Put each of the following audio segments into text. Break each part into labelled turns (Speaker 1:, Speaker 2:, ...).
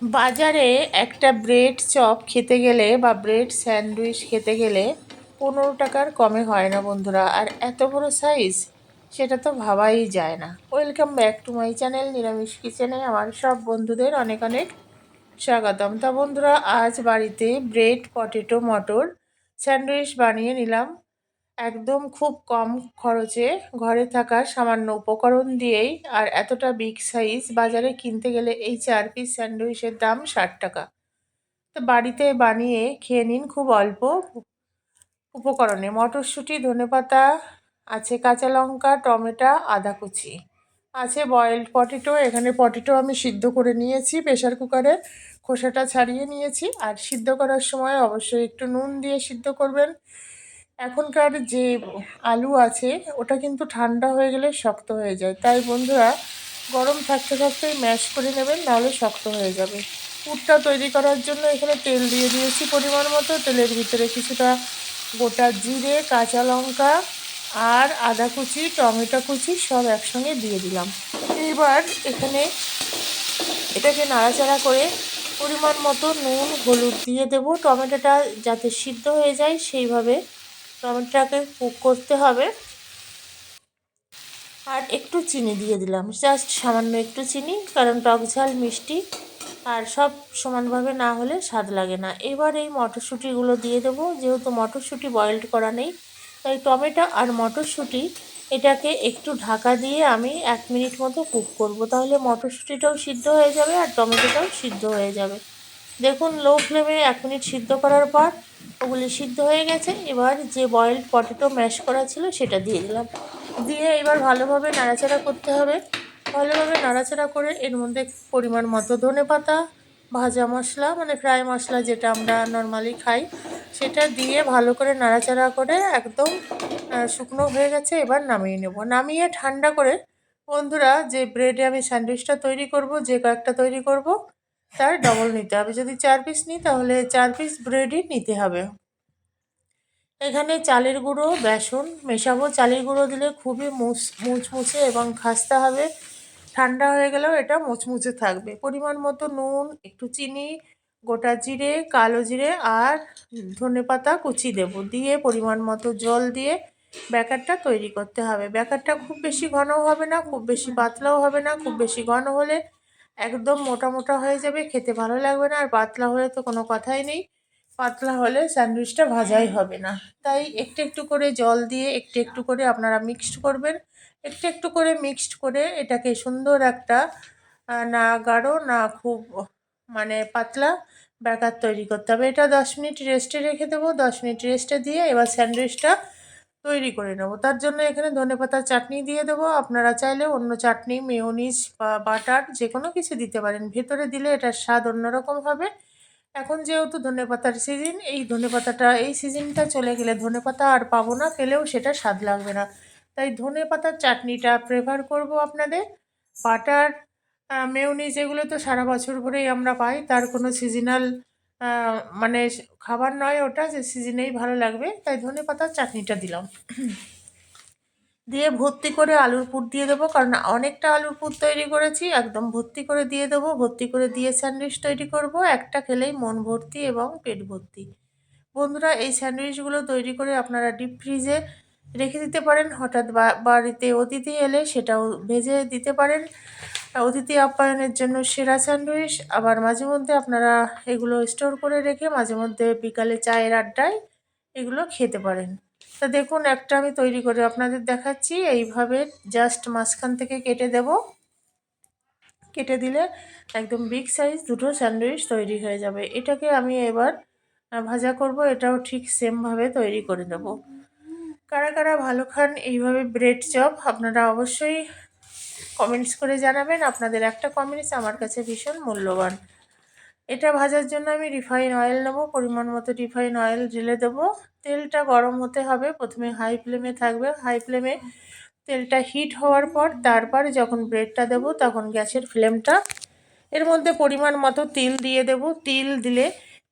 Speaker 1: বাজারে একটা bread chop খেতে গেলে বা ব্রেড স্যান্ডউইচ খেতে গেলে পনেরো টাকার কমে হয় না বন্ধুরা। আর এত বড় সাইজ সেটা তো ভাবাই যায় না। Welcome back to my channel নিরামিষ কিচেনে আমার সব বন্ধুদের অনেক অনেক স্বাগতম। তা বন্ধুরা, আজ বাড়িতে ব্রেড পটেটো মটর স্যান্ডউইচ বানিয়ে নিলাম। একদম খুব কম খরচে ঘরে থাকা সামান্য উপকরণ দিয়েই আর এতটা বিগ সাইজ বাজারে কিনতে গেলে এই চার পিস স্যান্ডউইচের দাম ষাট টাকা। তো বাড়িতে বানিয়ে খেয়ে নিন খুব অল্প উপকরণে। মটরশুঁটি, ধনেপাতা, আছে কাঁচা লঙ্কা, টমেটো, আদা কুচি। আছে বয়েলড পটেটো এখানে পটেটো আমি সিদ্ধ করে নিয়েছি প্রেশার কুকারে খোসাটা ছাড়িয়ে নিয়েছি। আর সিদ্ধ করার সময় অবশ্যই একটু নুন দিয়ে সিদ্ধ করবেন। এখনকার যে আলু আছে, ওটা কিন্তু ঠান্ডা হয়ে গেলে শক্ত হয়ে যায়। তাই বন্ধুরা, গরম থাকতে থাকতেই ম্যাশ করে নেবেন, নাহলে শক্ত হয়ে যাবে। পুরটা তৈরি করার জন্য এখানে তেল দিয়ে দিয়েছি পরিমাণ মতো। তেলের ভিতরে কিছুটা গোটা জিরে, কাঁচা লঙ্কা আর আদা কুচি, টমেটো কুচি সব একসঙ্গে দিয়ে দিলাম। এবার এখানে এটাকে নাড়াচাড়া করে পরিমাণ মতো নুন, হলুদ দিয়ে দেবো। টমেটোটা যাতে সিদ্ধ হয়ে যায়, সেইভাবে টমেটোটাকে কুক করতে হবে। আর একটু চিনি দিয়ে দিলাম। জাস্ট সামান্য একটু চিনি, কারণ টক ঝাল মিষ্টি। আর সব সমানভাবে না হলে স্বাদ লাগে না। এবার এই মটরশুঁটিগুলো দিয়ে দেবো। যেহেতু মটরশুঁটি বয়েলড করা নেই, তাই টমেটো আর মটরশুঁটি এটাকে একটু ঢাকা দিয়ে আমি এক মিনিট মতো কুক করব। তাহলে মটরশুঁটিটাও সিদ্ধ হয়ে যাবে আর টমেটোটাও সিদ্ধ হয়ে যাবে। দেখুন লো ফ্লেমে এক মিনিট সিদ্ধ করার পর ওগুলি সিদ্ধ হয়ে গেছে। এবার যে বয়েলড পটেটো ম্যাশ করা ছিল সেটা দিয়ে দিলাম। দিয়ে এবার ভালোভাবে নাড়াচাড়া করতে হবে। ভালোভাবে নাড়াচাড়া করে এর মধ্যে পরিমাণ মতো ধনে পাতা, ভাজা মশলা মানে ফ্রাই মশলা যেটা আমরা নর্মালি খাই, সেটা দিয়ে ভালো করে নাড়াচাড়া করে একদম শুকনো হয়ে গেছে, এবার নামিয়ে নেব। নামিয়ে ঠান্ডা করে বন্ধুরা, যে ব্রেডে আমি স্যান্ডউইচটা তৈরি করব, যে কয়েকটা তৈরি করব তার ডবল নিতে হবে। যদি চার পিস নিই, তাহলে চার পিস ব্রেডই নিতে হবে। এখানে চালের গুঁড়ো, বেসন মেশাবো। চালের গুঁড়ো দিলে খুবই মুছ মুচমুচে এবং খাস্তা হবে। ঠান্ডা হয়ে গেলেও এটা মুচমুচে থাকবে। পরিমাণ মতো নুন, একটু চিনি, গোটা জিরে, কালো জিরে আর ধনে পাতা কুচি দেবো। দিয়ে পরিমাণ মতো জল দিয়ে ব্যাকারটা তৈরি করতে হবে। ব্যাকারটা খুব বেশি ঘনও হবে না, খুব বেশি পাতলাও হবে না, খুব বেশি ঘন হলে একদম মোটা মোটা হয়ে যাবে, খেতে ভালো লাগবে না, আর পাতলা হলে তো কোনো কথাই নেই। পাতলা হলে স্যান্ডউইচটা ভাজাই হবে না। তাই একটু একটু করে জল দিয়ে একটু একটু করে আপনারা মিক্সড করবেন। একটু একটু করে মিক্সড করে এটাকে সুন্দর একটা না গাঢ়, না খুব মানে পাতলা ব্যাকার তৈরি করতে হবে। এটা দশ মিনিট রেস্টে রেখে দেবো। দশ মিনিট রেস্টে দিয়ে এবার স্যান্ডউইচটা তৈরি করে নেব। তার জন্য এখানে ধনে পাতার চাটনি দিয়ে দেবো। আপনারা চাইলে অন্য চাটনি, মেয়নিজ বা বাটার যে কোনো কিছু দিতে পারেন। ভেতরে দিলে এটার স্বাদ অন্যরকম হবে। এখন যেহেতু ধনে পাতার সিজন এই ধনে পাতাটা, এই সিজনটা চলে গেলে ধনে পাতা আর পাবো না, পেলেও সেটা স্বাদ লাগবে না। তাই ধনে পাতার চাটনিটা প্রেফার করব আপনাদের। বাটার মেয়নিজ এগুলো তো সারা বছর ভরেই আমরা পাই। তার কোনো সিজনাল মানে খাবার নয় ওটা যে সিজনেই ভালো লাগবে, তাই ধনে পাতার চাটনিটা দিলাম। দিয়ে ভর্তি করে আলুর পুর দিয়ে দেবো, কারণ অনেকটা আলুর পুর তৈরি করেছি, একদম ভর্তি করে দিয়ে দেবো, ভর্তি করে দিয়ে স্যান্ডউইচ তৈরি করব, একটা খেলেই মন ভর্তি এবং পেট ভর্তি। বন্ধুরা, এই স্যান্ডউইচগুলো তৈরি করে আপনারা ডিপ ফ্রিজে রেখে দিতে পারেন, হঠাৎ বাড়িতে অতিথি এলে সেটাও ভেজে দিতে পারেন। অতিথি আপ্যায়নের জন্য সেরা স্যান্ডউইচ। আবার মাঝে মধ্যে আপনারা এগুলো স্টোর করে রেখে মাঝে মধ্যে বিকালে চায়ের আড্ডায় এগুলো খেতে পারেন। তা দেখুন, একটা আমি তৈরি করে আপনাদের দেখাচ্ছি। এইভাবে জাস্ট মাঝখান থেকে কেটে দেব। কেটে দিলে একদম বিগ সাইজ দুটো স্যান্ডউইচ তৈরি হয়ে যাবে। এটাকে আমি এবার ভাজা করব। এটাও ঠিক সেমভাবে তৈরি করে দেব কারা কারা ভালো খান, এইভাবে ব্রেড চপ আপনারা অবশ্যই কমেন্টস করে জানাবেন। আপনাদের একটা কমেন্টস আমার কাছে ভীষণ মূল্যবান। এটা ভাজার জন্য আমি রিফাইন অয়েল নেব, পরিমাণ মতো রিফাইন অয়েল ঢেলে দেবো। তেলটা গরম হতে হবে, প্রথমে হাই ফ্লেমে থাকবে। হাই ফ্লেমে তেলটা হিট হওয়ার পর তারপর যখন ব্রেডটা দেব, তখন গ্যাসের ফ্লেমটা এর মধ্যে পরিমাণ মতো তিল দিয়ে দেব। তিল দিলে,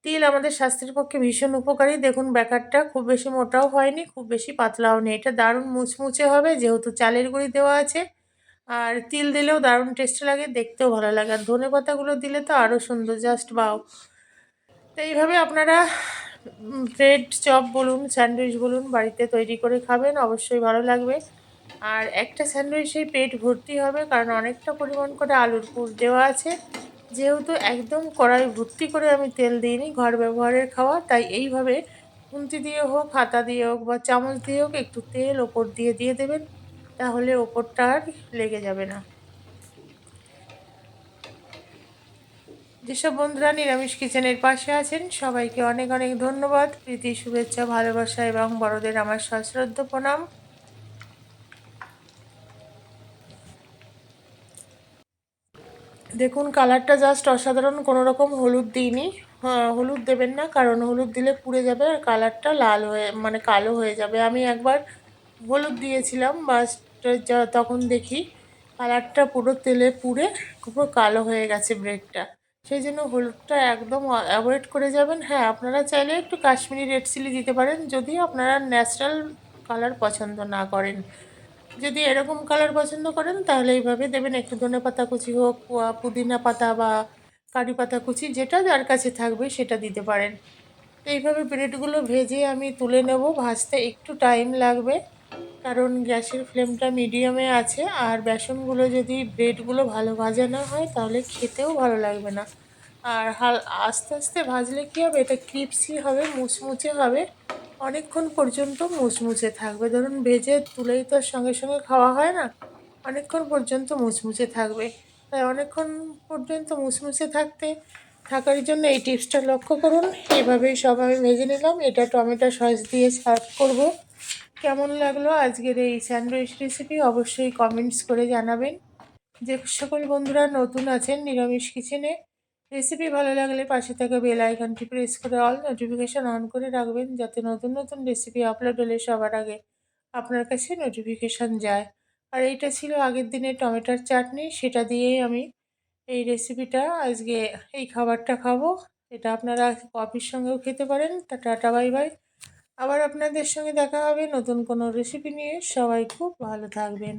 Speaker 1: তিল আমাদের স্বাস্থ্যের পক্ষে ভীষণ উপকারী। দেখুন ব্যাকারটা খুব বেশি মোটাও হয়নি, খুব বেশি পাতলাও নেই। এটা দারুণ মুচমুচে হবে, যেহেতু চালের গুঁড়ি দেওয়া আছে। আর তিল দিলেও দারুণ টেস্টি লাগে, দেখতেও ভালো লাগে। আর ধনে পাতাগুলো দিলে তো আরও সুন্দর জাস্ট বাও তো এইভাবে আপনারা ব্রেড চপ বলুন স্যান্ডউইচ বলুন, বাড়িতে তৈরি করে খাবেন, অবশ্যই ভালো লাগবে। আর একটা স্যান্ডউইচেই পেট ভর্তি হবে, কারণ অনেকটা পরিমাণ করে আলুর পুর দেওয়া আছে। যেহেতু একদম কড়াই ভর্তি করে আমি তেল দিইনি, ঘর ব্যবহারের খাওয়া, তাই এইভাবে খুন্তি দিয়ে হোক, হাতা দিয়ে হোক বা চামচ দিয়ে হোক, একটু তেল ওপর দিয়ে দিয়ে দেবেন। তাহলে ওপরটা আর লেগে যাবে না। যেসব বন্ধুরা নিরামিষ কিচেনের পাশে আছেন সবাইকে অনেক অনেক ধন্যবাদ। প্রীতি শুভেচ্ছা ভালোবাসা এবং বড়দের আমার সশ্রদ্ধ প্রণাম। দেখুন কালারটা জাস্ট অসাধারণ কোনো রকম হলুদ দিইনি। হ্যাঁ, হলুদ দেবেন না কারণ হলুদ দিলে পুড়ে যাবে আর কালারটা লাল হয়ে মানে কালো হয়ে যাবে। আমি একবার হলুদ দিয়েছিলাম বাস তখন দেখি কালারটা পুরো তেলে পুড়ে পুরো কালো হয়ে গেছে ব্রেডটা সেই জন্য হলুদটা একদম অ্যাভয়েড করে যাবেন। হ্যাঁ আপনারা চাইলে একটু কাশ্মীরি রেড চিলি দিতে পারেন যদি আপনারা ন্যাচারাল কালার পছন্দ না করেন। যদি এরকম কালার পছন্দ করেন, তাহলে এইভাবে দেবেন। একটু ধনে পাতা কুচি হোক পুদিনা পাতা বা কারি পাতা কুচি, যেটা যার কাছে থাকবে সেটা দিতে পারেন। তো এইভাবে ব্রেডগুলো ভেজে আমি তুলে নেব। ভাজতে একটু টাইম লাগবে। কারণ গ্যাসের ফ্লেমটা মিডিয়ামে আছে আর বেসনগুলো যদি ব্রেডগুলো ভালো ভাজা না হয় তাহলে খেতেও ভালো লাগবে না। আর হাল, আস্তে আস্তে ভাজলে কী হবে? এটা ক্রিপসি হবে, মুচমুচে হবে। অনেকক্ষণ পর্যন্ত মুচমুচে থাকবে। ধরুন ভেজে তুলেই তো সঙ্গে সঙ্গে খাওয়া হয় না। অনেকক্ষণ পর্যন্ত মুচমুচে থাকবে। তাই অনেকক্ষণ পর্যন্ত মুচমুচে থাকতে, থাকার জন্য এই টিপসটা লক্ষ্য করুন। এভাবেই সব আমি ভেজে নিলাম। এটা টমেটো সস দিয়ে সার্ভ করব। কেমন লাগল আজকের এই স্যান্ডউইচ রেসিপি অবশ্যই কমেন্টস করে জানাবেন। যে সকল বন্ধুরা নতুন আছেন নিরামিষ কিচেনে রেসিপি ভালো লাগলে পাশে থাকা বেল আইকনটি প্রেস করে অল নোটিফিকেশান অন করে রাখবেন, যাতে নতুন নতুন রেসিপি আপলোড হলে সবার আগে আপনার কাছে নোটিফিকেশান যায়। আর এইটা ছিল আগের দিনে টমেটোর চাটনি, সেটা দিয়েই আমি এই রেসিপিটা আজকে এই খাবারটা খাব। এটা আপনারা কফির সঙ্গেও খেতে পারেন। তা টাটা বাই বাই। আবার আপনাদের সঙ্গে দেখা হবে নতুন কোনো রেসিপি নিয়ে। সবাই খুব ভালো থাকবেন।